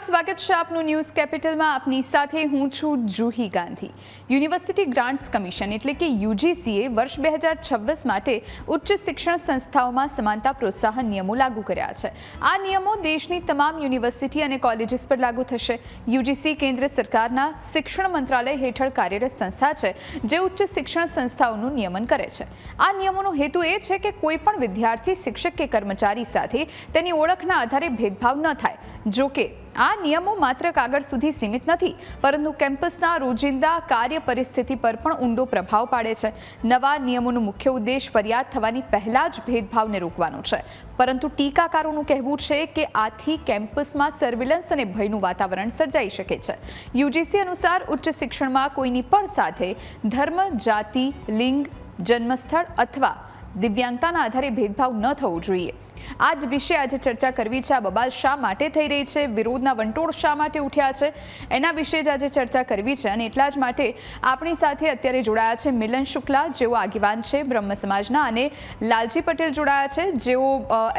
સ્વાગત છે આપનું ન્યૂઝ કેપિટલમાં. આપની સાથે હું છું Juhi Gandhi. University grants commission એટલે કે યુજીસીએ વર્ષ બે હજાર છવ્વીસ માટે ઉચ્ચ શિક્ષણ સંસ્થાઓમાં સમાનતા પ્રોત્સાહન નિયમો લાગુ કર્યા છે. આ નિયમો દેશની તમામ યુનિવર્સિટી અને કોલેજીસ પર લાગુ થશે. યુજીસી કેન્દ્ર સરકારના શિક્ષણ મંત્રાલય હેઠળ કાર્યરત સંસ્થા છે, જે ઉચ્ચ શિક્ષણ સંસ્થાઓનું નિયમન કરે છે. આ નિયમોનો હેતુ એ છે કે કોઈપણ વિદ્યાર્થી, શિક્ષક કે કર્મચારી સાથે તેની ઓળખના આધારે ભેદભાવ ન થાય. જો કે આ નિયમો માત્ર કાગળ સુધી સીમિત નથી, પરંતુ કેમ્પસના રોજિંદા કાર્ય પરિસ્થિતિ પર પણ ઊંડો પ્રભાવ પાડે છે. નવા નિયમોનો મુખ્ય ઉદ્દેશ ફરિયાદ થવાની પહેલા જ ભેદભાવને રોકવાનો છે. પરંતુ ટીકાકારોનું કહેવું છે કે આથી કેમ્પસમાં સર્વેલન્સ અને ભયનું વાતાવરણ સર્જાઈ શકે છે. યુજીસી અનુસાર ઉચ્ચ શિક્ષણમાં કોઈની પણ સાથે ધર્મ, જાતિ, લિંગ, જન્મસ્થળ અથવા દિવ્યાંગતાના આધારે ભેદભાવ ન થવો જોઈએ. આ જ વિશે આજે ચર્ચા કરવી છે. આ બબાલ શા માટે થઈ રહી છે? વિરોધના વંટોળ શા માટે ઉઠ્યા છે? એના વિશે જ આજે ચર્ચા કરવી છે અને એટલા જ માટે આપણી સાથે અત્યારે જોડાયા છે મિલન શુક્લા, જેઓ આગેવાન છે બ્રહ્મ સમાજના અને લાલજી પટેલ જોડાયા છે. જેઓ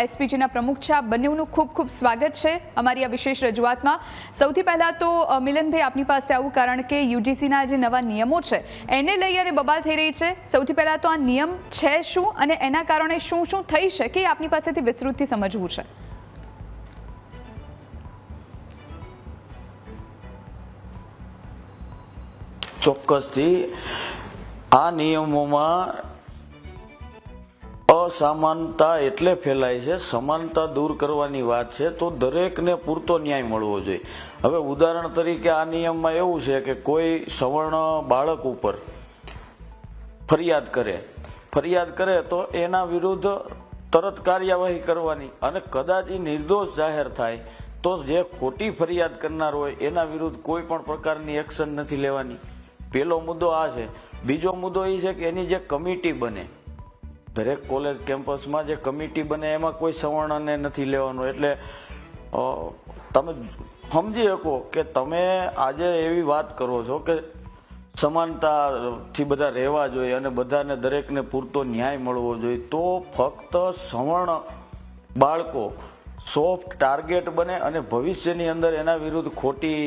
એસપીજીના પ્રમુખ છે. આ બંનેનું ખૂબ ખૂબ સ્વાગત છે અમારી આ વિશેષ રજૂઆતમાં. સૌથી પહેલાં તો મિલનભાઈ, આપની પાસે આવું કારણ કે યુજીસીના જે નવા નિયમો છે, એને લઈ અને બબાલ થઈ રહી છે. સૌથી પહેલાં તો આ નિયમ છે શું અને એના કારણે શું શું થઈ શકે આપની પાસેથી વિસ્તૃતથી સમજવું છે. ચોક્કસથી આ નિયમોમાં અસમાનતા એટલે ફેલાય છે, સમાનતા દૂર કરવાની વાત છે, તો દરેકને પૂરતો ન્યાય મળવો જોઈએ. હવે ઉદાહરણ તરીકે આ નિયમમાં એવું છે કે કોઈ સવર્ણ બાળક ઉપર ફરિયાદ કરે ફરિયાદ કરે તો એના વિરુદ્ધ તરત કાર્યવાહી કરવાની અને કદાચ એ નિર્દોષ જાહેર થાય, તો જે ખોટી ફરિયાદ કરનાર હોય એના વિરુદ્ધ કોઈ પણ પ્રકારની એક્શન નથી લેવાની. પહેલો મુદ્દો આ છે. બીજો મુદ્દો એ છે કે એની જે કમિટી બને, દરેક કોલેજ કેમ્પસમાં જે કમિટી બને એમાં કોઈ સવર્ણને નથી લેવાનું. એટલે તમે સમજી શકો કે તમે આજે એવી વાત કરો છો કે સમાનતાથી બધા રહેવા જોઈએ અને બધાને દરેકને પૂરતો ન્યાય મળવો જોઈએ, તો ફક્ત સવર્ણ બાળકો સોફ્ટ ટાર્ગેટ બને અને ભવિષ્યની અંદર એના વિરુદ્ધ ખોટી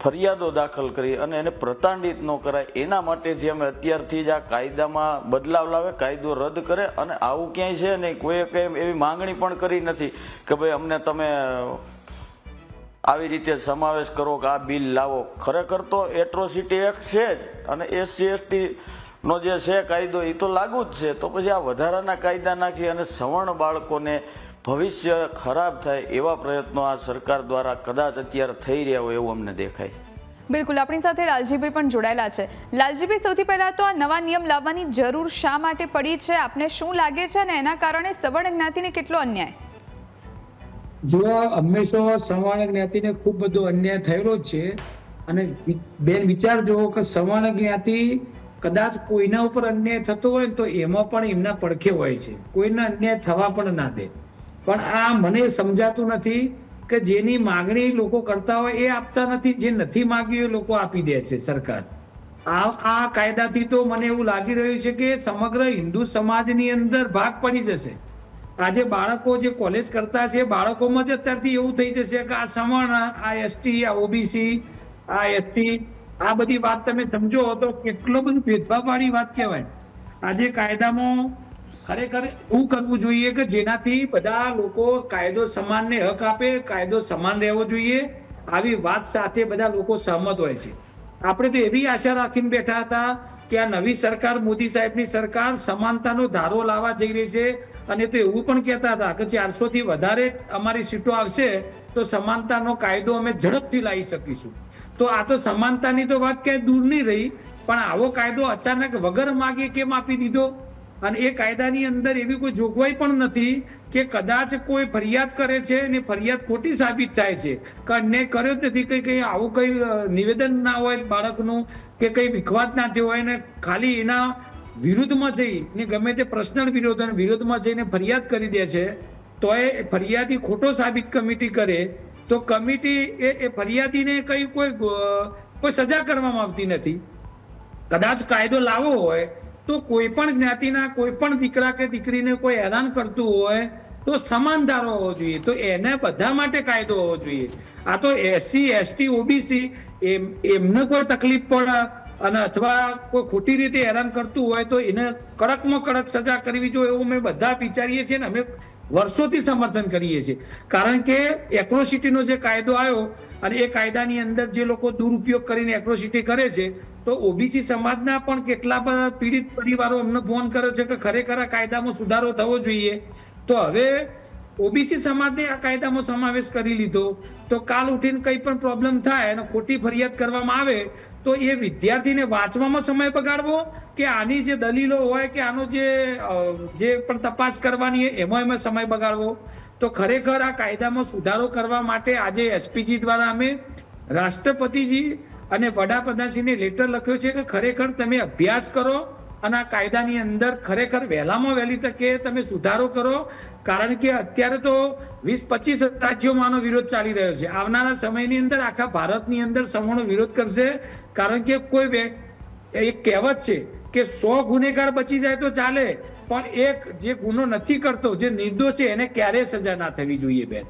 ફરિયાદો દાખલ કરી અને એને પ્રતાંડિત ન કરાય. એના માટે જે અમે અત્યારથી જ આ કાયદામાં બદલાવ લાવે, કાયદો રદ કરે અને આવું ક્યાંય છે નહીં. કોઈએ કંઈ એવી માંગણી પણ કરી નથી કે ભાઈ અમને તમે આવી રીતે સમાવેશ કરો કે આ બિલ લાવો. ખરેખર તો એટ્રોસિટી એક્ટ છે જ. અને એસસી, એસટી નો જે છે કાયદો એ તો લાગુ જ છે. તો પછી આ વધારાના કાયદા નાખી અને સવર્ણ બાળકોને ભવિષ્ય ખરાબ થાય એવા પ્રયત્નો આ સરકાર દ્વારા કદાચ અત્યારે થઈ રહ્યા હોય એવું અમને દેખાય. બિલકુલ. આપણી સાથે લાલજીભાઈ પણ જોડાયેલા છે. લાલજીભાઈ, સૌથી પહેલા તો આ નવા નિયમ લાવવાની જરૂર શા માટે પડી છે? આપને શું લાગે છે અને એના કારણે સવર્ણ જ્ઞાતિને કેટલો અન્યાય? જો હંમેશા સવર્ણ જ્ઞાતિને ખૂબ બધો અન્યાય થયેલો જ છે, અને બેન વિચાર જુઓ કે સવર્ણ જ્ઞાતિ કદાચ કોઈના ઉપર અન્યાય થતો હોય તો એમાં પણ એમના પડખે હોય છે. કોઈના અન્યાય થવા પણ ના દે. પણ આ મને સમજાતું નથી કે જેની માગણી લોકો કરતા હોય એ આપતા નથી, જે નથી માગ્યું એ લોકો આપી દે છે સરકાર. આ આ કાયદાથી તો મને એવું લાગી રહ્યું છે કે સમગ્ર હિન્દુ સમાજની અંદર ભાગ પડી જશે. આજે બાળકો જે કોલેજ કરતા છે, બાળકોમાં જ અત્યારથી એવું થઈ જશે કે આ સવર્ણ આ એસટી આ ઓબીસી આ એસટી આ બધી વાત તમે સમજો તો કેટલો બધું ભેદભાવ વાળી વાત કહેવાય. આજે કાયદામાં ખરેખર એવું કરવું જોઈએ કે જેનાથી બધા લોકો કાયદો સમાનને હક આપે, કાયદો સમાન રહેવો જોઈએ. આવી વાત સાથે બધા લોકો સહમત હોય છે. આપણે તો એવી આશા રાખીને બેઠા હતા કે આ નવી સરકાર, મોદી સાહેબની સરકાર સમાનતાનો ધારો લાવવા જઈ રહી છે. અને તો એવું પણ કહેતા હતા કે ચારસો થી વધારે અમારી સીટો આવશે, તો સમાનતાનો કાયદો અમે ઝડપથી લાવી શકીશું. તો આ તો સમાનતાની તો વાત ક્યાંય દૂર નહીં રહી, પણ આવો કાયદો અચાનક વગર માગે કેમ આપી દીધો? અને એ કાયદાની અંદર એવી કોઈ જોગવાઈ પણ નથી કે કદાચ કોઈ ફરિયાદ કરે છે અને ફરિયાદ ખોટી સાબિત થાય છે. કે અન્યાય કર્યો જ નથી, કઈ કઈ આવું કઈ નિવેદન ના હોય બાળકનું, કે કઈ વિખવાદ ના થયો હોય ને ખાલી એના વિરુદ્ધમાં જઈને ગમે તે પર્સનલ વિરોધ વિરોધમાં જઈને ફરિયાદ કરી દે છે, તો એ ફરિયાદી ખોટો સાબિત કમિટી કરે, તો કમિટી એ એ ફરિયાદીને કઈ કોઈ કોઈ સજા કરવામાં આવતી નથી. કદાચ કાયદો લાવવો હોય, તો કોઈ પણ જ્ઞાતિના કોઈ પણ દીકરા કે દીકરીને કોઈ હેરાન કરતું હોય, તો સમાન ધારો હોવો જોઈએ. તો એને બધા માટે કાયદો હોવો જોઈએ. આ તો એસસી, એસટી, ઓબીસી, એમ, એમને કોઈ તકલીફ પડે અને અથવા કોઈ ખોટી રીતે હેરાન કરતું હોય તો એને કડકમાં કડક સજા કરવી જોઈએ એવું અમે બધા વિચારીએ છીએ ને અમે વર્ષોથી સમર્થન કરીએ છીએ. કારણ કે એક્રોસિટીનો જે કાયદો આવ્યો અને એ કાયદાની અંદર જે લોકો દુરુપયોગ કરીને એક્રોસિટી કરે છે, તો ઓબીસી સમાજના પણ કેટલા બધા પીડિત પરિવારો અમને ફોન કરે છે કે ખરેખર આ કાયદામાં સુધારો થવો જોઈએ. તો હવે ઓબીસી સમાજને આ કાયદામાં સમાવેશ કરી લીધો, તો કાલ ઉઠીને કંઈ પણ પ્રોબ્લેમ થાય અને ખોટી ફરિયાદ કરવામાં આવે, તો એ વિદ્યાર્થીને વાંચવામાં સમય બગાડવો કે આની જે દલીલો હોય કે આનો જે જે પણ તપાસ કરવાની એમાં એમાં સમય બગાડવો. તો ખરેખર આ કાયદામાં સુધારો કરવા માટે આજે એસપીજી દ્વારા અમે રાષ્ટ્રપતિજી અને વડાપ્રધાનશ્રીને લેટર લખ્યો છે કે ખરેખર તમે અભ્યાસ કરો અને આ કાયદાની અંદર ખરેખર વહેલામાં વહેલી તકે તમે સુધારો કરો. કારણ કે અત્યારે તો વીસ પચીસ રાજ્યોમાં આનો વિરોધ ચાલી રહ્યો છે. આવનારા સમયની અંદર આખા ભારતની અંદર સમૂહનો વિરોધ કરશે. કારણ કે કોઈ એક કહેવત છે કે સો ગુનેગાર બચી જાય તો ચાલે. પણ એક જે ગુનો નથી કરતો, જે નિર્દોષ છે, એને ક્યારેય સજા ના થવી જોઈએ બેન.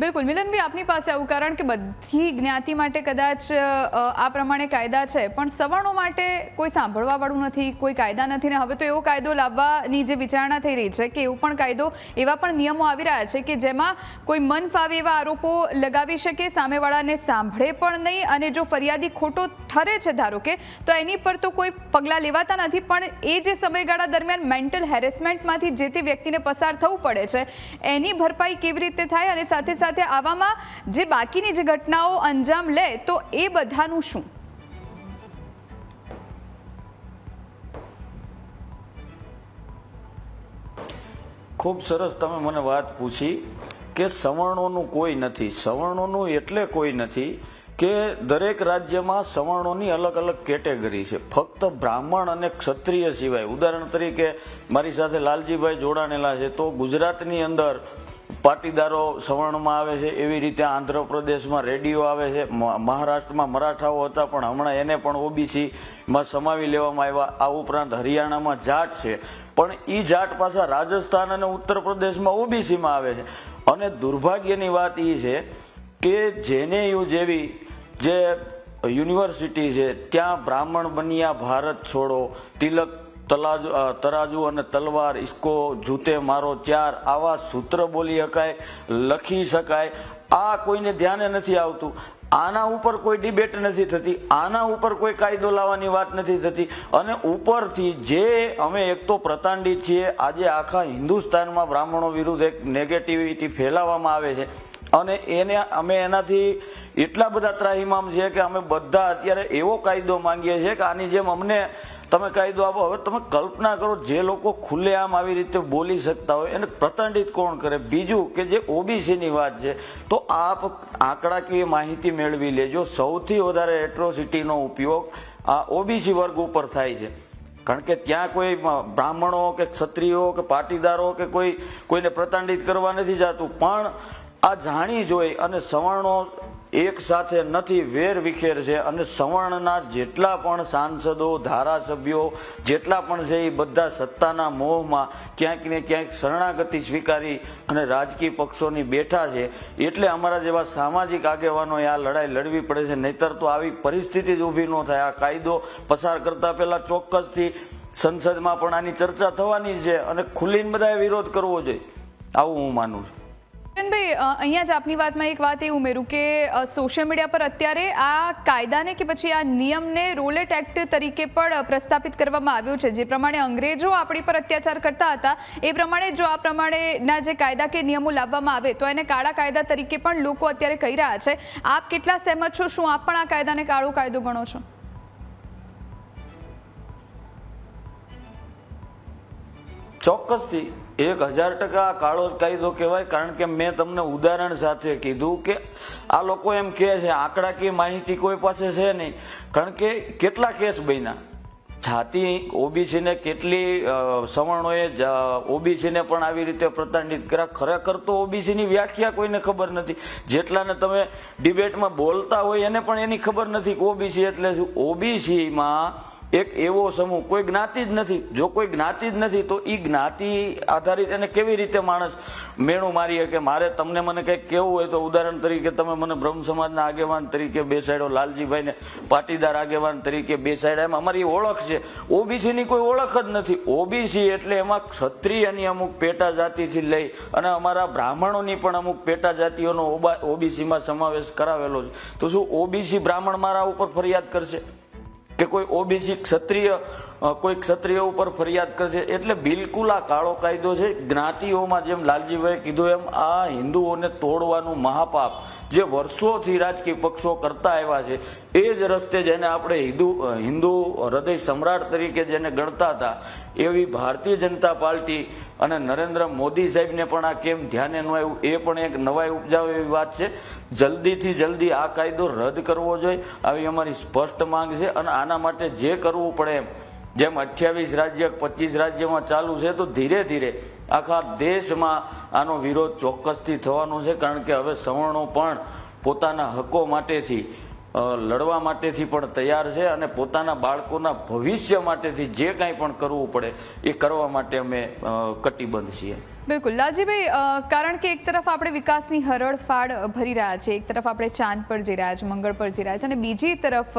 બિલકુલ. મિલનભાઈ આપની પાસે આવું કારણ કે બધી જ્ઞાતિ માટે કદાચ આ પ્રમાણે કાયદા છે, પણ સવર્ણો માટે કોઈ સાંભળવા વાળું નથી, કોઈ કાયદા નથી ને હવે તો એવો કાયદો લાવવાની જે વિચારણા થઈ રહી છે કે એવું પણ કાયદો, એવા પણ નિયમો આવી રહ્યા છે કે જેમાં કોઈ મન ફાવે એવા આરોપો લગાવી શકે, સામેવાળાને સાંભળે પણ નહીં અને જો ફરિયાદી ખોટો ઠરે છે ધારો કે, તો એની પર તો કોઈ પગલાં લેવાતા નથી, પણ એ જે સમયગાળા દરમિયાન મેન્ટલ હેરેસમેન્ટમાંથી જે તે વ્યક્તિને પસાર થવું પડે છે, એની ભરપાઈ કેવી રીતે થાય અને સાથે સાથે આવામાં જે બાકીની જે ઘટનાઓ અંજામ લે, તો એ બધાનું શું? ખૂબ સરસ તમે મને વાત પૂછી કે સવર્ણોનું કોઈ નથી. સવર્ણોનું એટલે કોઈ નથી કે દરેક રાજ્યમાં સવર્ણોની અલગ અલગ કેટેગરી છે. ફક્ત બ્રાહ્મણ અને ક્ષત્રિય સિવાય. ઉદાહરણ તરીકે મારી સાથે લાલજીભાઈ જોડાણેલા છે. તો ગુજરાતની અંદર પાટીદારો સવર્ણમાં આવે છે, એવી રીતે આંધ્રપ્રદેશમાં રેડિયો આવે છે મહારાષ્ટ્રમાં મરાઠાઓ હતા, પણ હમણાં એને પણ ઓબીસીમાં સમાવી લેવામાં આવ્યા. આ ઉપરાંત હરિયાણામાં જાટ છે. પણ એ જાટ પાછા રાજસ્થાન અને ઉત્તર પ્રદેશમાં ઓબીસીમાં આવે છે. અને દુર્ભાગ્યની વાત એ છે કે જેનેયુ જેવી જે યુનિવર્સિટી છે, ત્યાં બ્રાહ્મણ બન્યા ભારત છોડો, તિલક તલાજુ તરાજુ અને તલવાર ઇસકો જૂતે મારો ચાર આવા સૂત્ર બોલી શકાય લખી શકાય. આ કોઈને ધ્યાને નથી આવતું. આના ઉપર કોઈ ડિબેટ નથી થતી. આના ઉપર કોઈ કાયદો લાવવાની વાત નથી થતી. અને ઉપરથી જે અમે એક તો પ્રતાંડિત છીએ, આજે આખા હિન્દુસ્તાનમાં બ્રાહ્મણો વિરુદ્ધ એક નેગેટિવિટી ફેલાવવામાં આવે છે. અને એને, અમે એનાથી એટલા બધા ત્રાહિમામ છે કે અમે બધા અત્યારે એવો કાયદો માંગીએ છીએ કે આની જેમ અમને તમે કાયદો આપો. હવે તમે કલ્પના કરો જે લોકો ખુલ્લેઆમ આવી રીતે બોલી શકતા હોય, એને પ્રતંડિત કોણ કરે? બીજું કે જે ઓબીસીની વાત છે, તો આપ આંકડાકીય માહિતી મેળવી લેજો. સૌથી વધારે એટ્રોસિટીનો ઉપયોગ આ ઓબીસી વર્ગ ઉપર થાય છે. કારણ કે ત્યાં કોઈ બ્રાહ્મણો કે ક્ષત્રિયો કે પાટીદારો કે કોઈ કોઈને પ્રતાંડિત કરવા નથી જાતું. પણ આ જાણી જોઈ અને સવર્ણો એક સાથે નથી, વેર વિખેર છે. અને સવર્ણના જેટલા પણ સાંસદો, ધારાસભ્યો, જેટલા પણ છે એ બધા સત્તાના મોહમાં ક્યાંક ને ક્યાંક શરણાગતિ સ્વીકારી અને રાજકીય પક્ષોની બેઠા છે. એટલે અમારા જેવા સામાજિક આગેવાનોએ આ લડાઈ લડવી પડે છે. નહીતર તો આવી પરિસ્થિતિ જ ઊભી ન થાય. આ કાયદો પસાર કરતા પહેલાં ચોક્કસથી સંસદમાં પણ આની ચર્ચા થવાની છે અને ખુલ્લીને બધાએ વિરોધ કરવો જોઈએ. આવું હું માનું છું. અ, અહીંયા જ આપની વાતમાં એક વાત એ ઉમેરું કે સોશિયલ મીડિયા પર અત્યારે આ કાયદાને કે પછી આ નિયમને રોલેટ એક્ટ તરીકે પણ પ્રસ્થાપિત કરવામાં આવ્યો છે. જે પ્રમાણે અંગ્રેજો આપણી પર અત્યાચાર કરતા હતા એ પ્રમાણે જો આ પ્રમાણેના જે કાયદા કે નિયમો લાવવામાં આવે તો એને કાળા કાયદા તરીકે પણ લોકો અત્યારે કહી રહ્યા છે. આપ કેટલા સહેમત છો? શું આપ પણ આ કાયદાને કાળો કાયદો ગણો છો? ચોક્કસથી એક હજાર ટકા કાળો કાયદો કહેવાય, કારણ કે મેં તમને ઉદાહરણ સાથે કીધું કે આ લોકો એમ કહે છે આંકડાકીય માહિતી કોઈ પાસે છે નહીં. કારણ કે કેટલા કેસ બન્યા? જાતિ ઓબીસીને કેટલી સવર્ણોએ ઓબીસીને પણ આવી રીતે પ્રતાડિત કર્યા? ખરેખર તો ઓબીસીની વ્યાખ્યા કોઈને ખબર નથી. જેટલાને તમે ડિબેટમાં બોલતા હોય એને પણ એની ખબર નથી કે ઓબીસી એટલે શું? ઓબીસીમાં એક એવો સમૂહ, કોઈ જ્ઞાતિ જ નથી. જો કોઈ જ્ઞાતિ જ નથી, તો એ જ્ઞાતિ આધારિત એને કેવી રીતે માણસ મેણું મારી કે મારે તમને મને કંઈક કેવું હોય તો ઉદાહરણ તરીકે તમે મને બ્રહ્મ સમાજના આગેવાન તરીકે બેસાડ્યો, લાલજીભાઈને પાટીદાર આગેવાન તરીકે બેસાડ્યા. એમ અમારી ઓળખ છે. ઓબીસીની કોઈ ઓળખ જ નથી. ઓબીસી એટલે એમાં ક્ષત્રિયની અમુક પેટા જાતિથી લઈ અને અમારા બ્રાહ્મણોની પણ અમુક પેટા જાતિઓનો ઓબીસીમાં સમાવેશ કરાવેલો છે. તો શું ઓબીસી બ્રાહ્મણ મારા ઉપર ફરિયાદ કરશે? કે કોઈ ઓબીસી ક્ષત્રિય કોઈ ક્ષત્રિય ઉપર ફરિયાદ કરશે. એટલે બિલકુલ આ કાળો કાયદો છે. જ્ઞાતિઓમાં જેમ લાલજીભાઈ કીધું એમ આ હિન્દુઓને તોડવાનું મહાપાપ. જે વર્ષોથી રાજકીય પક્ષો કરતા આવ્યા છે, એ જ રસ્તે જેને આપણે હિન્દુ હિન્દુ હૃદય સમ્રાટ તરીકે જેને ગણતા હતા, એવી ભારતીય જનતા પાર્ટી અને નરેન્દ્ર મોદી સાહેબને પણ આ કેમ ધ્યાને ન આવ્યું, એ પણ એક નવાઈ ઉપજાવે એવી વાત છે. જલ્દીથી જલ્દી આ કાયદો રદ કરવો જોઈએ, આવી અમારી સ્પષ્ટ માંગ છે અને આના માટે જે કરવું પડે એમ, જેમ અઠ્યાવીસ રાજ્ય પચીસ રાજ્યમાં ચાલુ છે, તો ધીરે ધીરે આખા દેશમાં આનો વિરોધ ચોક્કસથી થવાનો છે, કારણ કે હવે સવર્ણો પણ પોતાના હકો માટેથી લડવા માટેથી પણ તૈયાર છે અને પોતાના બાળકોના ભવિષ્ય માટેથી જે કાંઈ પણ કરવું પડે, એ કરવા માટે અમે કટિબદ્ધ છીએ. બિલકુલ. લાલજીભાઈ કારણ કે એક તરફ આપણે વિકાસની હરળફાળ ભરી રહ્યા છે, એક તરફ આપણે ચાંદ પર જઈ રહ્યા છે, મંગળ પર જઈ રહ્યા છે, અને બીજી તરફ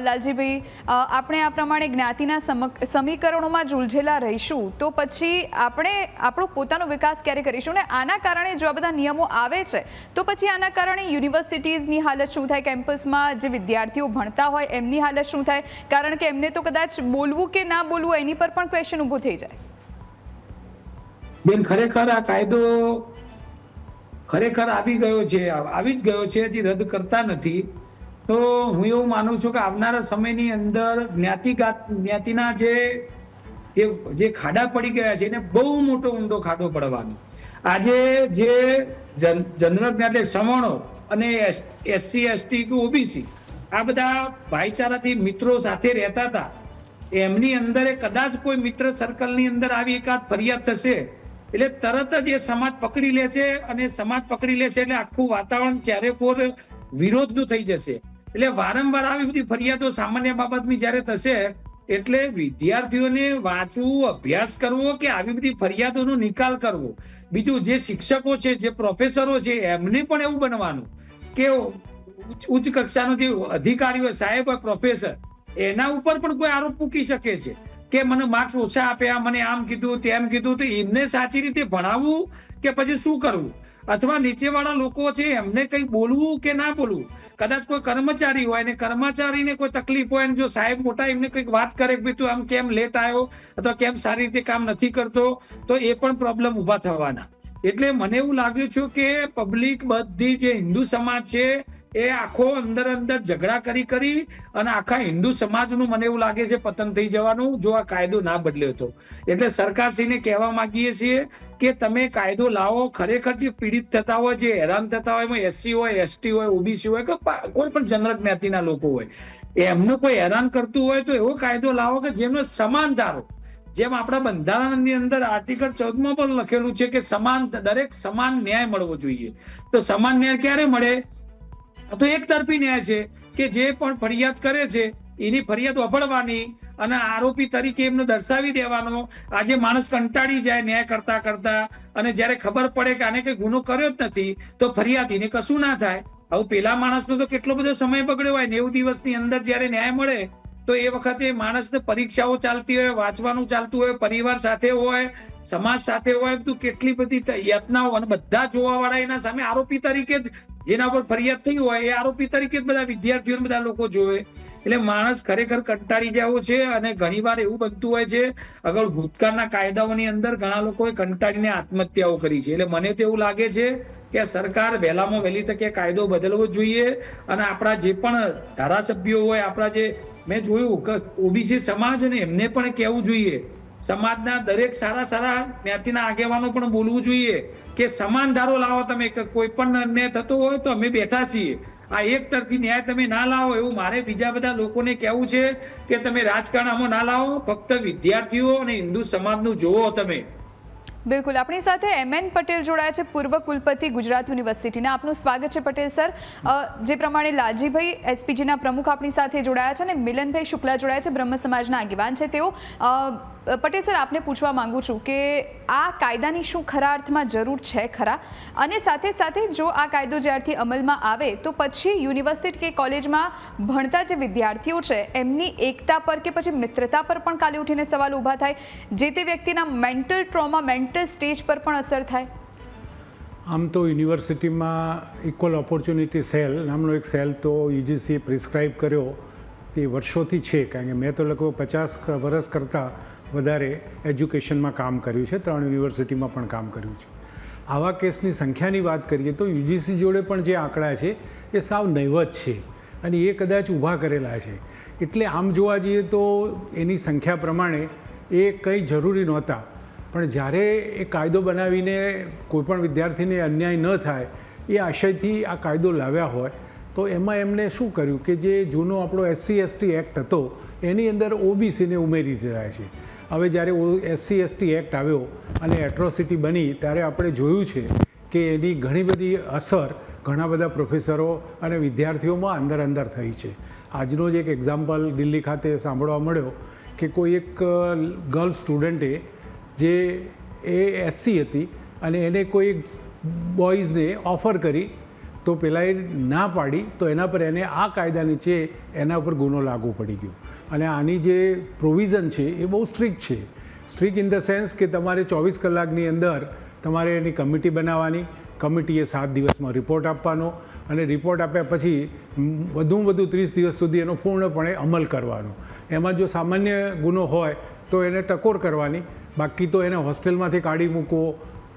લાલજીભાઈ આપણે આ પ્રમાણે જ્ઞાતિના સમક- સમીકરણોમાં ઝૂંઝેલા રહીશું, તો પછી આપણે આપણો પોતાનો વિકાસ ક્યારે કરીશું? ને આના કારણે જો આ બધા નિયમો આવે છે, તો પછી આના કારણે યુનિવર્સિટીઝની હાલત શું થાય? કેમ્પસમાં જે વિદ્યાર્થીઓ ભણતા હોય, એમની હાલત શું થાય? કારણ કે એમને તો કદાચ બોલવું કે ના બોલવું, એની પર પણ ક્વેશ્ચન ઊભો થઈ જાય. બેન, ખરેખર આ કાયદો ખરેખર આવી ગયો છે, આવી જ ગયો છે, હજી રદ કરતા નથી. તો હું એવું માનું છું કે આવનારા સમયની અંદર જ્ઞાતિગાત જ્ઞાતિના જે જે ખાડા પડી ગયા છે, એને બહુ મોટો ઊંડો ખાડો પડવાનો. આજે જે જનરલ જ્ઞાતિ સવર્ણો અને એસસી, એસટી, કે ઓબીસી, આ બધા ભાઈચારાથી મિત્રો સાથે રહેતા હતા. એમની અંદર કદાચ કોઈ મિત્ર સર્કલની અંદર આવી એકાદ ફરિયાદ થશે એટલે તરત જ એ સમાજ પકડી લેશે અને સમાજ પકડી લેશે એટલે આખું વાતાવરણ ચારે કોર વિરોધનું થઈ જશે. એટલે વારંવાર આવી બધી ફરિયાદો સામાન્ય બાબતની જ્યારે થશે, એટલે વિદ્યાર્થીઓને વાંચવું, અભ્યાસ કરવો કે આવી બધી ફરિયાદોનો નિકાલ કરવો. બીજું જે શિક્ષકો છે, જે પ્રોફેસરો છે, એમને પણ એવું બનવાનું કે ઉચ્ચ- કક્ષાનો જે અધિકારી હોય સાહેબ હોય પ્રોફેસર, એના ઉપર પણ કોઈ આરોપ મૂકી શકે છે. કે મને માર્ક્સ ઓછા આપ્યા, મને આમ કીધું, તેમ કીધું, તો એમને સાચી રીતે ભણાવવું કે પછી શું કરવું? અથવા નીચેવાળા લોકો છે, એમને કંઈ બોલવું કે ના બોલવું? કદાચ કોઈ કર્મચારી હોય ને કર્મચારીને કોઈ તકલીફ હોય જો સાહેબ મોટા એમને કંઈક વાત કરે કે તું આમ કેમ લેટ આવ્યો અથવા કેમ સારી રીતે કામ નથી કરતો, તો એ પણ પ્રોબ્લેમ ઊભા થવાના. એટલે મને એવું લાગ્યું છે કે પબ્લિક બધી જે હિન્દુ સમાજ છે એ આખો અંદર અંદર ઝઘડા કરી કરી અને આખા હિન્દુ સમાજનું મને એવું લાગે છે પતન થઈ જવાનું, જો આ કાયદો ના બદલ્યો તો. એટલે સરકારશ્રીને કહેવા માંગીએ છીએ કે તમે કાયદો લાવો, ખરેખર જે પીડિત થતા હોય, જે હેરાન થતા હોય, એમાં એસસી હોય, એસટી હોય, ઓબીસી હોય કે કોઈ પણ જનરલ જ્ઞાતિના લોકો હોય એમને કોઈ હેરાન કરતું હોય તો એવો કાયદો લાવો કે જેમને સમાન ધારો. જેમ આપણા બંધારણની અંદર આર્ટિકલ ચૌદમાં પણ લખેલું છે કે સમાન, દરેક સમાન ન્યાય મળવો જોઈએ. તો સમાન ન્યાય ક્યારે મળે? તો એક તરફી ન્યાય છે કે જે પણ ફરિયાદ કરે છે, એની ફરિયાદ વફળવાની અને આરોપી તરીકે એમને દર્શાવી દેવાનો. આજે માણસ કંટાળી જાય ન્યાય કરતા કરતા અને જ્યારે ખબર પડે કે આને કઈ ગુનો કર્યો જ નથી, તો ફરિયાદીને કશું ના થાય. હવે પેલા માણસનો તો કેટલો બધો સમય બગડ્યો હોય નેવું દિવસની અંદર જ્યારે ન્યાય મળે તો એ વખતે માણસને પરીક્ષાઓ ચાલતી હોય, વાંચવાનું ચાલતું હોય, પરિવાર સાથે હોય, સમાજ સાથે હોય, તો કેટલી બધી ત- અને બધા જોવાવાળા એના સામે આરોપી તરીકે જ, જેના પર ફરિયાદ થઈ હોય, એ આરોપી તરીકે જ બધા વિદ્યાર્થીઓ બધા લોકો જોવે. એટલે માણસ ખરેખર કંટાળી જવો છે અને ઘણીવાર એવું બનતું હોય છે, અગર ભૂતકાળના કાયદાઓની અંદર ઘણા લોકોએ કંટાળીને આત્મહત્યાઓ કરી છે. એટલે મને તો એવું લાગે છે કે સરકાર વહેલામાં વહેલી તકે કાયદો બદલવો જોઈએ અને આપણા જે પણ ધારાસભ્યો હોય, આપણા જે મેં જોયું કે ઓબીસી સમાજ અને એમને પણ કહેવું જોઈએ. સમાજના દરેક સારા સારા જ્ઞાતિના આગેવાનો પણ બોલવું જોઈએ કે સમાન ધારો લાવો તમે કોઈ પણ અન્યાય થતો હોય તો અમે બેઠા છીએ. આ એક તરફી ન્યાય તમે ના લાવો એવું મારે બીજા બધા લોકોને કહેવું છે કે તમે રાજકારણ આમાં ના લાવો. ફક્ત વિદ્યાર્થીઓ અને હિન્દુ સમાજનું જોવો તમે. બિલકુલ. આપણી સાથે એમ એન પટેલ જોડાયા છે, પૂર્વ કુલપતિ ગુજરાત યુનિવર્સિટીના. આપનું સ્વાગત છે પટેલ સર. જે પ્રમાણે લાલજીભાઈ એસપીજીના પ્રમુખ આપણી સાથે જોડાયા છે અને મિલનભાઈ શુક્લા જોડાયા છે, બ્રહ્મ સમાજના આગેવાન છે તેઓ. પટેલ સર, આપને પૂછવા માંગુ છું કે આ કાયદાની શું ખરા અર્થમાં જરૂર છે ખરા? અને સાથે સાથે જો આ કાયદો જ્યારથી અમલમાં આવે, તો પછી યુનિવર્સિટી કે કોલેજમાં ભણતા જે વિદ્યાર્થીઓ છે, એમની એકતા પર કે પછી મિત્રતા પર પણ કાલે ઉઠીને સવાલ ઊભા થાય? જે તે વ્યક્તિના મેન્ટલ ટ્રોમા, મેન્ટલ સ્ટેજ પર પણ અસર થાય? આમ તો યુનિવર્સિટીમાં ઇક્વલ ઓપોર્ચ્યુનિટી સેલ, નામનો એક સેલ તો યુજીસીએ પ્રિસ્ક્રાઇબ કર્યો તે વર્ષોથી છે, કારણ કે મેં તો લગભગ પચાસ વર્ષ કરતાં વધારે એજ્યુકેશનમાં કામ કર્યું છે, ત્રણ યુનિવર્સિટીમાં પણ કામ કર્યું છે. આવા કેસની સંખ્યાની વાત કરીએ તો યુજીસી જોડે પણ જે આંકડા છે, એ સાવ નહીવત છે અને એ કદાચ ઊભા કરેલા છે. એટલે આમ જોવા જઈએ તો એની સંખ્યા પ્રમાણે એ કંઈ જરૂરી નહોતા. પણ જ્યારે એ કાયદો બનાવીને કોઈપણ વિદ્યાર્થીને અન્યાય ન થાય, એ આશયથી આ કાયદો લાવ્યા હોય, તો એમાં એમને શું કર્યું કે જે જૂનો આપણો એસસી એસટી એક્ટ હતો, એની અંદર ઓબીસીને ઉમેરી દીધા છે. હવે જ્યારે એસસી એસટી એક્ટ આવ્યો અને એટ્રોસિટી બની, ત્યારે આપણે જોયું છે કે એની ઘણી બધી અસર ઘણા બધા પ્રોફેસરો અને વિદ્યાર્થીઓમાં અંદર અંદર થઈ છે. આજનો જ એક એક્ઝામ્પલ દિલ્હી ખાતે સાંભળવા મળ્યો કે કોઈ એક ગર્લ સ્ટુડન્ટે જે એ એસસી હતી અને એને કોઈ બોયઝને ઓફર કરી તો પેલા એ ના પાડી તો એના પર એને આ કાયદા નીચે એના ઉપર ગુનો લાગુ પડી ગયો. અને આની જે પ્રોવિઝન છે એ બહુ સ્ટ્રિક્ટ છે. સ્ટ્રિક્ટ ઇન ધ સેન્સ કે તમારે ચોવીસ કલાકની અંદર તમારે એની કમિટી બનાવવાની કમિટીએ સાત દિવસમાં રિપોર્ટ આપવાનો અને રિપોર્ટ આપ્યા પછી વધુમાં વધુ ત્રીસ દિવસ સુધી એનો પૂર્ણપણે અમલ કરવાનો. એમાં જો સામાન્ય ગુનો હોય તો એને ટકોર કરવાની. બાકી તો એને હોસ્ટેલમાંથી કાઢી મૂકવો,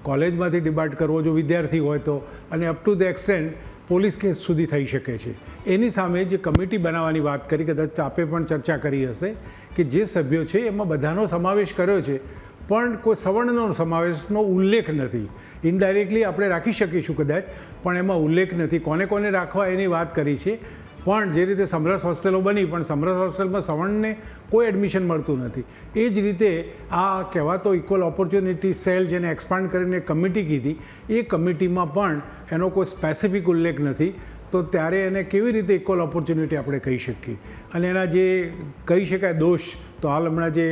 કોલેજમાંથી ડિબાર્ટ કરવો જો વિદ્યાર્થી હોય તો. અને up to the extent police case સુધી થઈ શકે છે. એની સામે જે કમિટી બનાવવાની વાત કરી, કદાચ આપે પણ ચર્ચા કરી હશે, કે જે સભ્યો છે એમાં બધાનો સમાવેશ કર્યો છે, પણ કોઈ સવર્ણનો સમાવેશનો ઉલ્લેખ નથી. ઇનડાયરેક્ટલી આપણે રાખી શકીશું કદાચ, પણ એમાં ઉલ્લેખ નથી. કોને કોને રાખવા એની વાત કરી છે. પણ જે રીતે સમરસ હોસ્ટેલો બની, પણ સમરસ હોસ્ટેલમાં સવર્ણને કોઈ એડમિશન મળતું નથી. એ જ રીતે આ કહેવાતો ઇક્વલ ઓપોર્ચ્યુનિટી સેલ જેને એક્સપાન્ડ કરીને કમિટી કીધી, એ કમિટીમાં પણ એનો કોઈ સ્પેસિફિક ઉલ્લેખ નથી. તો ત્યારે એને કેવી રીતે ઇક્વલ ઓપોર્ચ્યુનિટી આપણે કહી શકીએ? અને એના જે કહી શકાય દોષ, તો હાલ હમણાં જે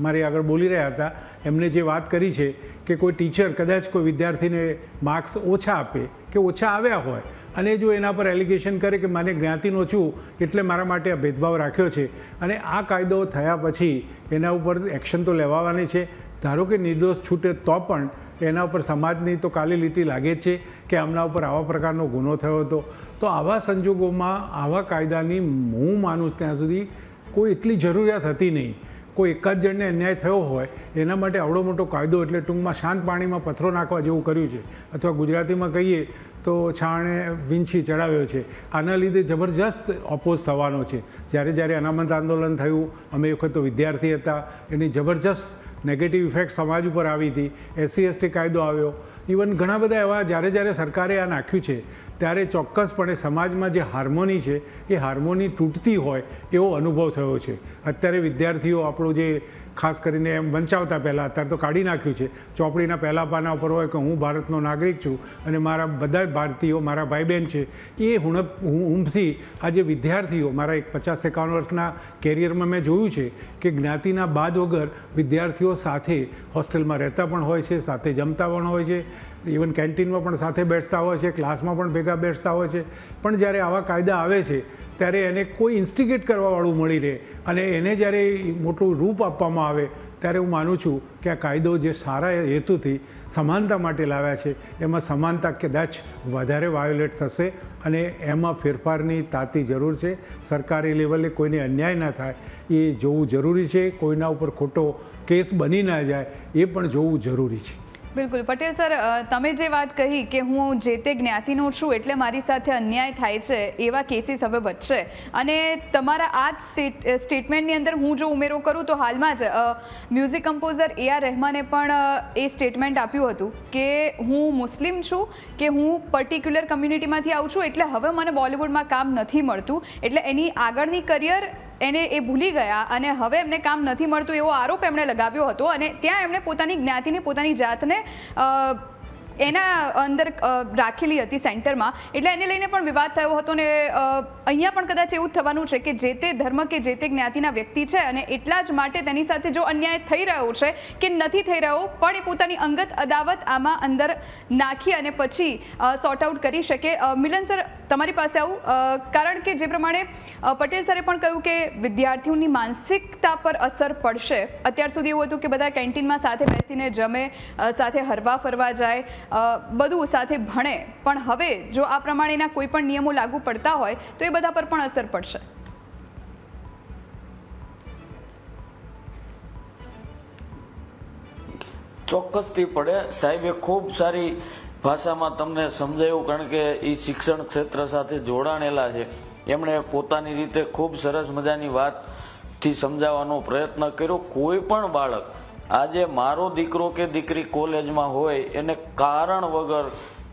મારી આગળ બોલી રહ્યા હતા, એમને જે વાત કરી છે કે કોઈ ટીચર કદાચ કોઈ વિદ્યાર્થીને માર્ક્સ ઓછા આપે કે ઓછા આવ્યા હોય અને જો એના પર એલિગેશન કરે કે મને જ્ઞાતિનો છું, એટલે મારા માટે આ ભેદભાવ રાખ્યો છે. અને આ કાયદો થયા પછી એના ઉપર એક્શન તો લેવાવાની છે. ધારો કે નિર્દોષ છૂટે તો પણ એના ઉપર સમાજની તો કાલી લીટી લાગે છે કે આમના ઉપર આવા પ્રકારનો ગુનો થયો હતો. તો આવા સંજોગોમાં, આવા કાયદાની હું માનું ત્યાં સુધી કોઈ એટલી જરૂરિયાત હતી નહીં. કોઈ એક જ જણને અન્યાય થયો હોય, એના માટે આવડો મોટો કાયદો એટલે ટૂંકમાં શાંત પાણીમાં પથ્થરો નાખવા જેવું કર્યું છે. અથવા ગુજરાતીમાં કહીએ તો છાણે વિંછી ચડાવ્યો છે. આના લીધે જબરજસ્ત ઓપોઝ થવાનો છે. જ્યારે જ્યારે અનામત આંદોલન થયું, અમે વખત તો વિદ્યાર્થી હતા. એની જબરજસ્ત નેગેટિવ ઇફેક્ટ સમાજ ઉપર આવી હતી. એસસી, એસટી કાયદો આવ્યો. ઇવન ઘણા બધા એવા જ્યારે જ્યારે સરકારે આ નાખ્યું છે, ત્યારે ચોક્કસપણે સમાજમાં જે હાર્મોની છે, એ હાર્મોની તૂટતી હોય એવો અનુભવ થયો છે. અત્યારે વિદ્યાર્થીઓ આપણું જે ખાસ કરીને એમ વંચાવતા પહેલાં. અત્યારે તો કાઢી નાખ્યું છે. ચોપડીના પહેલા પાના ઉપર હોય કે હું ભારતનો નાગરિક છું અને મારા બધા ભારતીયો, મારા ભાઈ બહેન છે, એ હુણપ ઊંઘથી આજે વિદ્યાર્થીઓ, મારા એક પચાસ એકાવન વર્ષના કેરિયરમાં મેં જોયું છે કે જ્ઞાતિના બાદ વગર વિદ્યાર્થીઓ સાથે હોસ્ટેલમાં રહેતા પણ હોય છે, સાથે જમતા પણ હોય છે, ઇવન કેન્ટીનમાં પણ સાથે બેસતા હોય છે, ક્લાસમાં પણ ભેગા બેસતા હોય છે. પણ જ્યારે આવા કાયદા આવે છે ત્યારે એને કોઈ ઇન્સ્ટિગેટ કરવાવાળું મળી રહે. અને એને જ્યારે મોટું રૂપ આપવામાં આવે, ત્યારે હું માનું છું કે આ કાયદો જે સારા હેતુથી સમાનતા માટે લાવ્યા છે, એમાં સમાનતા કદાચ વધારે વાયોલેટ થશે અને એમાં ફેરફારની તાતી જરૂર છે. સરકારી લેવલે કોઈને અન્યાય ના થાય, એ જોવું જરૂરી છે. કોઈના ઉપર ખોટો કેસ બની ના જાય, એ પણ જોવું જરૂરી છે. બિલકુલ. પટેલ સર તમે જે વાત કહી કે હું જે તે જ્ઞાતિનો છું એટલે મારી સાથે અન્યાય થાય છે, એવા કેસીસ હવે વધશે. અને તમારા આ જ સ્ટેટમેન્ટની અંદર હું જો ઉમેરો કરું તો હાલમાં જ મ્યુઝિક કમ્પોઝર એ આર રહેમાને પણ એ સ્ટેટમેન્ટ આપ્યું હતું કે હું મુસ્લિમ છું, કે હું પર્ટિક્યુલર કમ્યુનિટીમાંથી આવું છું, એટલે હવે મને બોલિવૂડમાં કામ નથી મળતું. એટલે એની આગળની કરિયર એને એ ભૂલી ગયા અને હવે એમને કામ નથી મળતું એવો આરોપ એમણે લગાવ્યો હતો અને ત્યાં એમણે પોતાની જ્ઞાતિને, પોતાની જાતને એના અંદર રાખેલી હતી સેન્ટરમાં. એટલે એને લઈને પણ વિવાદ થયો હતો ને અહીંયા પણ કદાચ એવું થવાનું છે કે જે તે ધર્મ કે જે તે જ્ઞાતિના વ્યક્તિ છે અને એટલા જ માટે તેની સાથે જો અન્યાય થઈ રહ્યો છે કે નથી થઈ રહ્યો, પણ એ પોતાની અંગત અદાવત આમાં અંદર નાખી અને પછી સોર્ટ આઉટ કરી શકે. મિલન સર, તમારી પાસે આવું? કારણ કે જે પ્રમાણે પટેલ સરે પણ કહ્યું કે વિદ્યાર્થીઓની માનસિકતા પર અસર પડશે. અત્યાર સુધી એવું હતું કે બધા કેન્ટીનમાં સાથે બેસીને જમે સાથે હરવા ફરવા જાય બધું સાથે ભણે. પણ હવે જો આ પ્રમાણેના કોઈ પણ નિયમો લાગુ પડતા હોય, તો એ બધા પર પણ અસર પડશે. ચોક્કસથી પડે. સાહેબે ખૂબ સારી ભાષામાં તમને સમજાવ્યું કારણ કે એ શિક્ષણ ક્ષેત્ર સાથે જોડાણેલા છે. એમણે પોતાની રીતે ખૂબ સરસ મજાની વાતથી સમજાવવાનો પ્રયત્ન કર્યો. કોઈ પણ બાળક આજે મારો દીકરો કે દીકરી કોલેજમાં હોય, એને કારણ વગર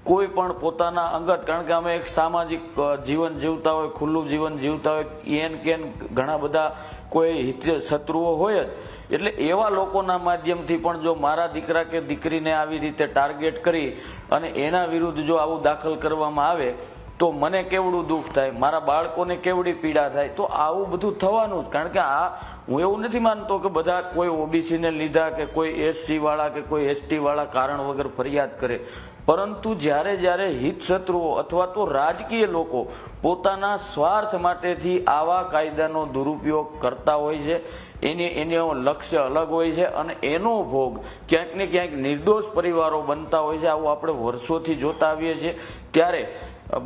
કોઈ પણ પોતાના અંગત, કારણ કે અમે એક સામાજિક જીવન જીવતા હોય, ખુલ્લું જીવન જીવતા હોય, એન કેન ઘણા બધા કોઈ હિત, શત્રુઓ હોય જ. એટલે એવા લોકોના માધ્યમથી પણ જો મારા દીકરા કે દીકરીને આવી રીતે ટાર્ગેટ કરી અને એના વિરુદ્ધ જો આવું દાખલ કરવામાં આવે, તો મને કેવડું દુઃખ થાય? મારા બાળકોને કેવડી પીડા થાય? તો આવું બધું થવાનું જ. કારણ કે આ હું એવું નથી માનતો કે બધા કોઈ ઓબીસીને લીધા કે કોઈ એસસી વાળા કે કોઈ એસટી વાળા કારણ વગર ફરિયાદ કરે. પરંતુ જ્યારે જ્યારે હિતશત્રુઓ અથવા તો રાજકીય લોકો પોતાના સ્વાર્થ માટેથી આવા કાયદાનો દુરુપયોગ કરતા હોય છે, એની, એનો લક્ષ્ય અલગ હોય છે અને એનો ભોગ ક્યાંક ને ક્યાંક નિર્દોષ પરિવારો બનતા હોય છે, આવું આપણે વર્ષોથી જોતા આવીએ છીએ. ત્યારે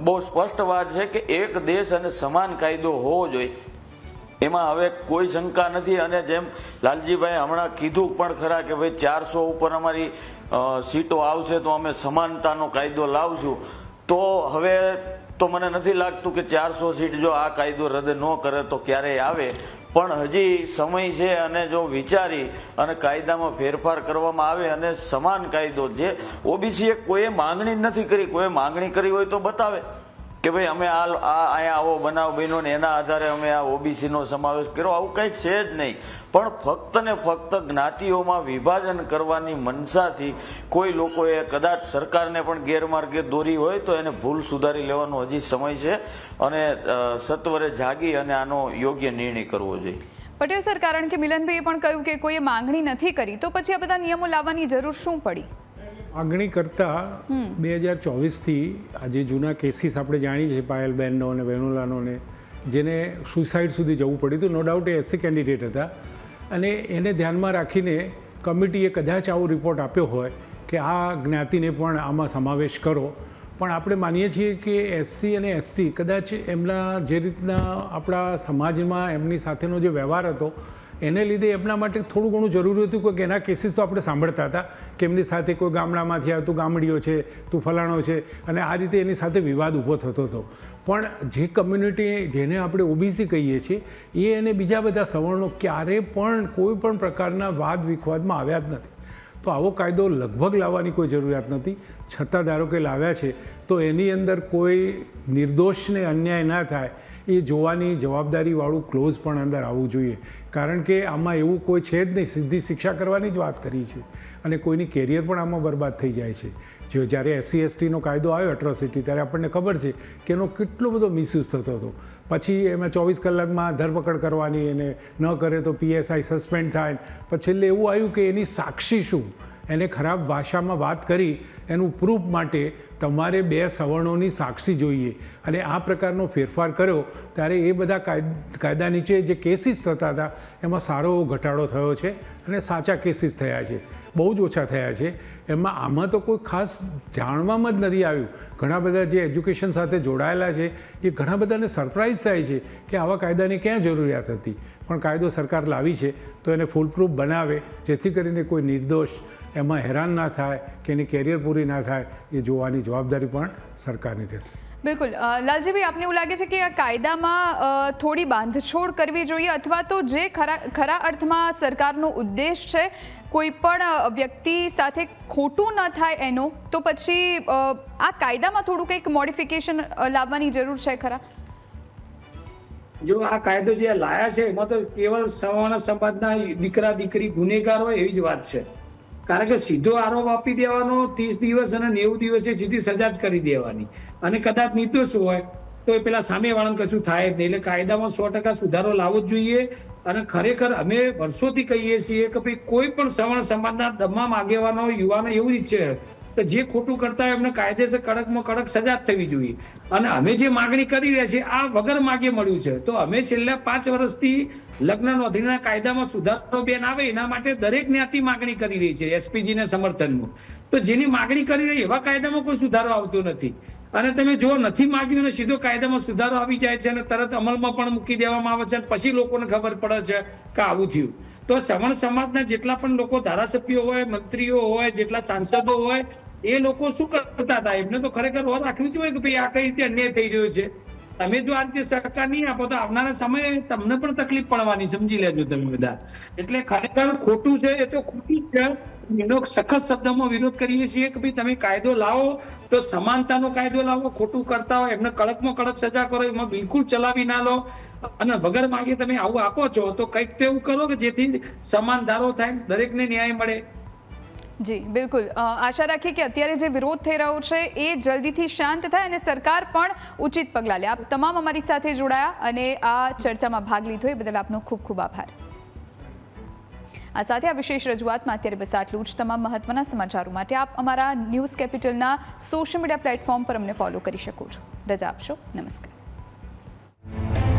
બહુ સ્પષ્ટ વાત છે કે એક દેશ અને સમાન કાયદો હોવો જોઈએ. એમાં હવે કોઈ શંકા નથી અને જેમ લાલજીભાઈ હમણાં કીધું પણ ખરા કે ભાઈ ચારસો ઉપર અમારી સીટો આવશે તો અમે સમાનતાનો કાયદો લાવશું, તો હવે તો મને નથી લાગતું કે ચારસો સીટ જો આ કાયદો રદ ન કરે તો ક્યારેય આવે. પણ હજી સમય છે અને જો વિચારી અને કાયદામાં ફેરફાર કરવામાં આવે અને સમાન કાયદો જે ઓબીસીએ કોઈએ માંગણી જ નથી કરી કોઈ માંગણી કરી હોય તો બતાવે. કે ભાઈ અમે આ આ અહીંયા આવો બનાવ બન્યો ને એના આધારે અમે આ ઓબીસીનો સમાવેશ કર્યો. આવું કંઈ છે જ નહીં. પણ ફક્ત ને ફક્ત જ્ઞાતિઓમાં વિભાજન કરવાની મનસાથી કોઈ લોકોએ કદાચ સરકારને પણ ગેરમાર્ગે દોરી હોય તો એને ભૂલ સુધારી લેવાનો હજી સમય છે અને સત્વરે જાગી અને આનો યોગ્ય નિર્ણય કરવો જોઈએ. પટેલ સર, કારણ કે મિલનભાઈએ પણ કહ્યું કે કોઈએ માંગણી નથી કરી, તો પછી આ બધા નિયમો લાવવાની જરૂર શું પડી? માગણી કરતાં બે હજાર ચોવીસથી આજે જૂના કેસીસ આપણે જાણીએ છીએ પાયલબેનનો અને વેણુલાનો ને જેને સુસાઇડ સુધી જવું પડ્યું હતું. નો ડાઉટ એ એસસી કેન્ડિડેટ હતા. અને એને ધ્યાનમાં રાખીને કમિટીએ કદાચ આવો રિપોર્ટ આપ્યો હોય કે આ જ્ઞાતિને પણ આમાં સમાવેશ કરો. પણ આપણે માનીએ છીએ કે એસસી અને એસટી કદાચ એમના જે રીતના આપણા સમાજમાં એમની સાથેનો જે વ્યવહાર હતો એને લીધે એમના માટે થોડું ઘણું જરૂરી હતું કે એના કેસીસ તો આપણે સાંભળતા હતા. કે એમની સાથે કોઈ ગામડામાંથી આવતું ગામડીઓ છે, તું ફલાણો છે, અને આ રીતે એની સાથે વિવાદ ઊભો થતો હતો. પણ જે કમ્યુનિટી જેને આપણે ઓબીસી કહીએ છીએ, એ અને બીજા બધા સવર્ણો ક્યારે પણ કોઈ પણ પ્રકારના વાદ વિખવાદમાં આવ્યા જ નથી. તો આવો કાયદો લગભગ લાવવાની કોઈ જરૂરિયાત નથી. છતાં ધારો કે લાવ્યા છે, તો એની અંદર કોઈ નિર્દોષને અન્યાય ના થાય, એ જોવાની જવાબદારીવાળું ક્લોઝ પણ અંદર આવવું જોઈએ. કારણ કે આમાં એવું કોઈ છે જ નહીં. સીધી શિક્ષા કરવાની જ વાત કરી છે. અને કોઈની કેરિયર પણ આમાં બરબાદ થઈ જાય છે. જો જ્યારે એસસી એસટીનો કાયદો આવ્યો એટ્રોસિટી ત્યારે આપણને ખબર છે કે એનો કેટલો બધો મિસયુઝ થતો હતો. પછી એમાં ચોવીસ કલાકમાં ધરપકડ કરવાની અને ન કરે તો પીએસઆઈ સસ્પેન્ડ થાય. પછી છેલ્લે એવું આવ્યું કે એની સાક્ષી શું? એને ખરાબ ભાષામાં વાત કરી એનું પ્રૂફ માટે તમારે બે સવર્ણોની સાક્ષી જોઈએ. અને આ પ્રકારનો ફેરફાર કર્યો, ત્યારે એ બધા કાયદ- નીચે જે કેસીસ થતા હતા, એમાં સારો એવો ઘટાડો થયો છે અને સાચા કેસીસ થયા છે. બહુ જ ઓછા થયા છે. એમાં આમાં તો કોઈ ખાસ જાણવામાં જ નથી આવ્યું. ઘણા બધા જે એજ્યુકેશન સાથે જોડાયેલા છે, એ ઘણા બધાને સરપ્રાઇઝ થાય છે કે આવા કાયદાની ક્યાં જરૂરિયાત હતી. પણ કાયદો સરકાર લાવી છે, તો એને ફૂલપ્રૂફ બનાવે, જેથી કરીને કોઈ નિર્દોષ એમાં હેરાન ના થાય કે એની કેરિયર પૂરી ના થાય એ જોવાની જવાબદારી પણ સરકારની રહેશે. બિલકુલ. લાલજી લાલજીભાઈ આપને એવું લાગે છે કે આ કાયદામાં થોડી બાંધછોડ કરવી જોઈએ અથવા તો જે ખરા ખરા અર્થમાં સરકારનો ઉદ્દેશ છે કોઈ પણ વ્યક્તિ સાથે ખોટું ન થાય એનો તો પછી આ કાયદામાં થોડું કંઈક મોડિફિકેશન લાવવાની જરૂર છે ખરા? જો આ કાયદો જે લાયા છે એમાં તો કેવળ સવર્ણ સમાજના દીકરા દીકરી ગુનેગાર હોય એવી જ વાત છે. કારણ કે સીધો આરોપ આપી દેવાનો ત્રીસ દિવસ અને નેવું દિવસે સીધી સજા જ કરી દેવાની. અને કદાચ નિર્દોષ હોય, તો એ પેલા સામે વાળાને કશું થાય જ નહીં. એટલે કાયદામાં સો ટકા સુધારો લાવવો જ જોઈએ. અને ખરેખર અમે વર્ષોથી કહીએ છીએ કે ભાઈ કોઈ પણ સવર્ણ સમાજના તમામ આગેવાનો, યુવાનો એવું જ ઈચ્છે કે જે ખોટું કરતા હોય એમને કાયદેસર કડકમાં કડક સજા થવી જોઈએ. અને અમે જે માગણી કરી રહ્યા છીએ, આ વગર માગે મળ્યું છે. તો અમે છેલ્લા પાંચ વર્ષથી લગ્ન નોંધણીના કાયદામાં સુધારો બેન આવે એના માટે દરેક જ્ઞાતિ માગણી કરી રહી છે એસપીજી ને સમર્થનમાં. તો જેની માગણી કરી રહી, એવા કાયદામાં કોઈ સુધારો આવતો નથી. અને તમે જો નથી માગ્યું ને સીધો કાયદામાં સુધારો આવી જાય છે અને તરત અમલમાં પણ મૂકી દેવામાં આવે છે અને પછી લોકોને ખબર પડે છે કે આવું થયું. તો સવર્ણ સમાજના જેટલા પણ લોકો ધારાસભ્યો હોય, મંત્રીઓ હોય, જેટલા સાંસદો હોય, એ લોકો શું કરતા હતા? એમને તો ખરેખર ઓર રાખવી જોઈએ કે ભાઈ આ કઈ રીતે અન્યાય થઈ રહ્યો છે? તમે જો આ રીતે સહકાર નહીં આપો તો આવનારા સમયે તમને પણ તકલીફ પડવાની, સમજી લેજો તમે બધા. એટલે ખરેખર ખોટું છે એ તો ખોટું જ છે. સખત શબ્દમાં વિરોધ કરીએ છીએ કે ભાઈ તમે કાયદો લાવો તો સમાનતાનો કાયદો લાવો, ખોટું કરતા હોય, એમને કડકમાં કડક સજા કરો, એમાં બિલકુલ ચલાવી ના લો. અને વગર માગે તમે આવું આપો છો તો કંઈક તો એવું કરો કે જેથી સમાન ધારો થાય દરેકને ન્યાય મળે. જી, બિલકુલ. આશા રાખીએ કે અત્યારે જે વિરોધ થઈ રહ્યો છે એ જલ્દીથી શાંત થાય અને સરકાર પણ ઉચિત પગલાં લે. આપ તમામ અમારી સાથે જોડાયા અને આ ચર્ચામાં ભાગ લીધો. એ બદલ આપનો ખૂબ ખૂબ આભાર. આ સાથે આ વિશેષ રજૂઆતમાં અત્યારે બસ આટલું જ. તમામ મહત્વના સમાચારો માટે આપ અમારા ન્યૂઝ કેપિટલના સોશિયલ મીડિયા પ્લેટફોર્મ પર અમને ફોલો કરી શકો છો. રજા આપશો. નમસ્કાર.